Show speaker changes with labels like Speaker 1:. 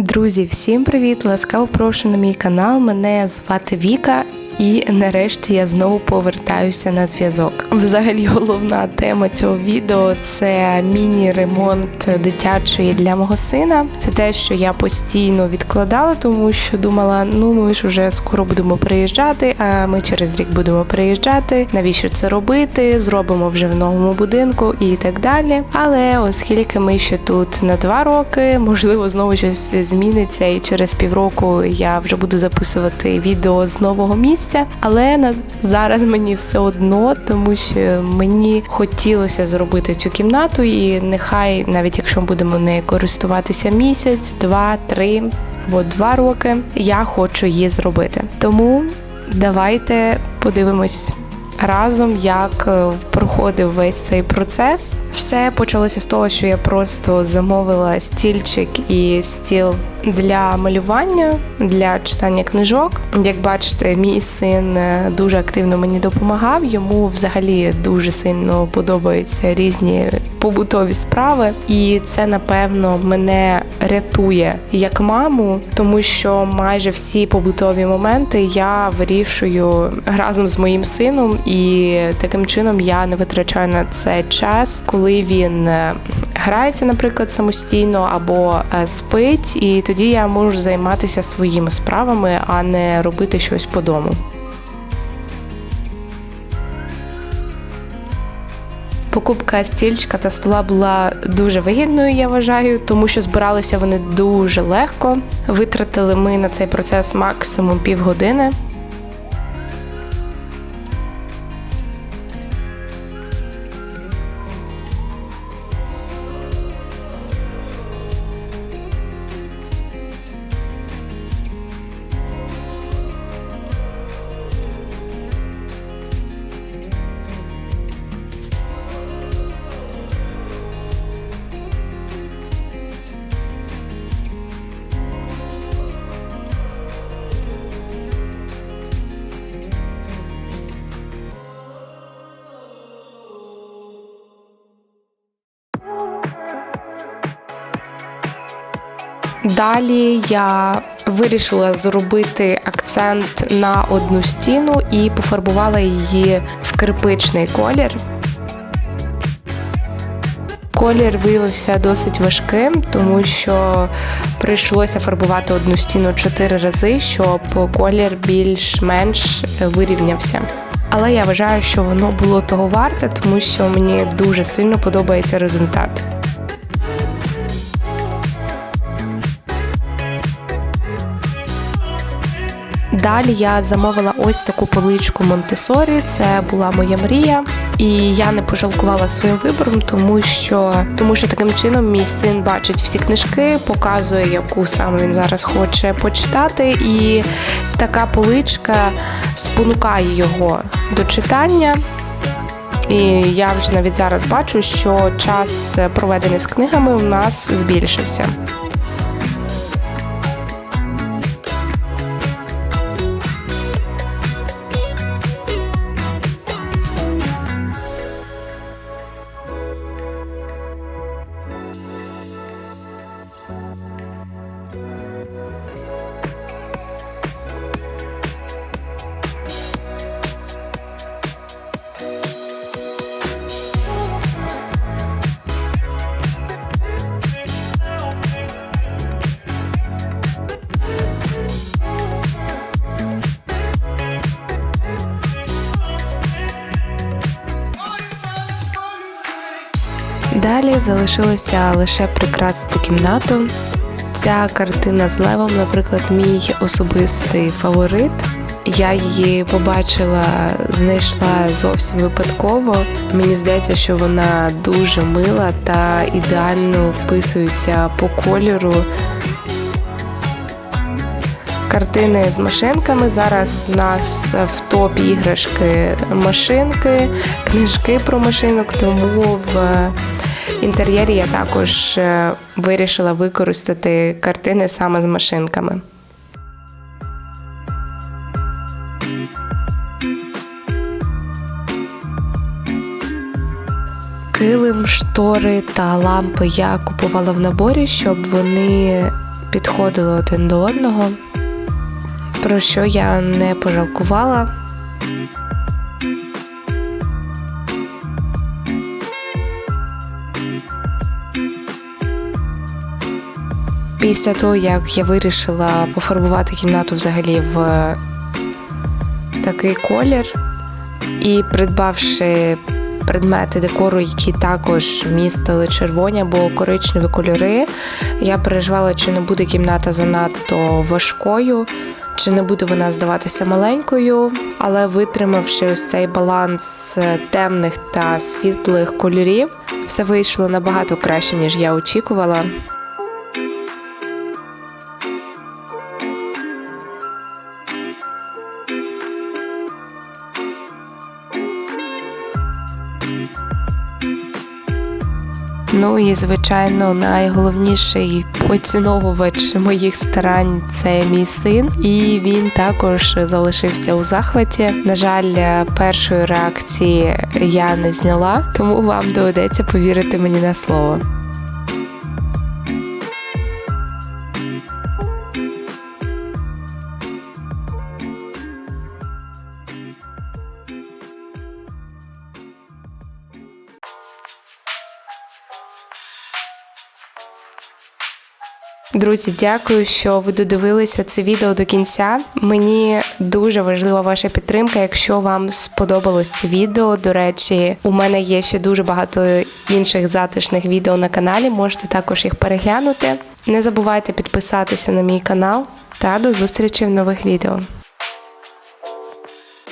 Speaker 1: Друзі, всім привіт! Ласкаво прошу на мій канал. Мене звати Віка. І нарешті я знову повертаюся на зв'язок. Взагалі, головна тема цього відео це міні-ремонт дитячої для мого сина. Це те, що я постійно відкладала, тому що думала, ну ми ж вже скоро будемо приїжджати. А ми через рік будемо приїжджати. Навіщо це робити? Зробимо вже в новому будинку і так далі. Але оскільки ми ще тут на два роки, можливо, знову щось зміниться, і через півроку я вже буду записувати відео з нового місця. Але на зараз мені все одно, тому що мені хотілося зробити цю кімнату, і нехай, навіть якщо будемо нею користуватися місяць, два, три або два роки, я хочу її зробити. Тому давайте подивимось разом, як е, проходив весь цей процес. Все почалося з того, що я просто замовила стільчик і стіл для малювання, для читання книжок. Як бачите, мій син е, дуже активно мені допомагав. Йому взагалі дуже сильно подобаються різні побутові справи, і це напевно мене рятує як маму, тому що майже всі побутові моменти я вирішую разом з моїм сином, і таким чином я не витрачаю на це час, коли він е, грається, наприклад, самостійно або е, спить, і тоді я можу займатися своїми справами, а не робити щось по дому. Покупка стільчика та стола була дуже вигідною, я вважаю, тому що збиралися вони дуже легко. Витратили ми на цей процес максимум півгодини. Далі я вирішила зробити акцент на одну стіну і пофарбувала її в кирпичний колір. Колір виявився досить важким, тому що прийшлося фарбувати одну стіну чотири рази, щоб колір більш-менш вирівнявся. Але я вважаю, що воно було того варте, тому що мені дуже сильно подобається результат. Далі я замовила ось таку поличку Монтесорі. Це була моя мрія, і я не пожалкувала своїм вибором, тому що тому що таким чином мій син бачить всі книжки, показує, яку саме він зараз хоче почитати, і така поличка спонукає його до читання. І я вже навіть зараз бачу, що час проведений з книгами у нас збільшився. Далі залишилося лише прикрасити кімнату. Ця картина з левом, наприклад, мій особистий фаворит. Я її побачила, знайшла зовсім випадково. Мені здається, що вона дуже мила та ідеально вписується по кольору. Картини з машинками. Зараз у нас в топі іграшки машинки, книжки про машинок, тому в інтер'єрі я також е, вирішила використати картини саме з машинками. Килим, штори та лампи я купувала в наборі, щоб вони підходили один до одного, про що я не пожалкувала. Після того, як я вирішила пофарбувати кімнату взагалі в такий колір, і придбавши предмети декору, які також містили червоні або коричневі кольори, я переживала, чи не буде кімната занадто важкою, чи не буде вона здаватися маленькою, але витримавши ось цей баланс темних та світлих кольорів, все вийшло набагато краще, ніж я очікувала. Ну і звичайно, найголовніший поціновувач моїх старань це мій син, і він також залишився у захваті. На жаль, першої реакції я не зняла, тому вам доведеться повірити мені на слово. Друзі, дякую, що ви додивилися це відео до кінця. Мені дуже важлива ваша підтримка. Якщо вам сподобалось це відео, до речі, у мене є ще дуже багато інших затишних відео на каналі. Можете також їх переглянути. Не забувайте підписатися на мій канал та до зустрічі в нових відео.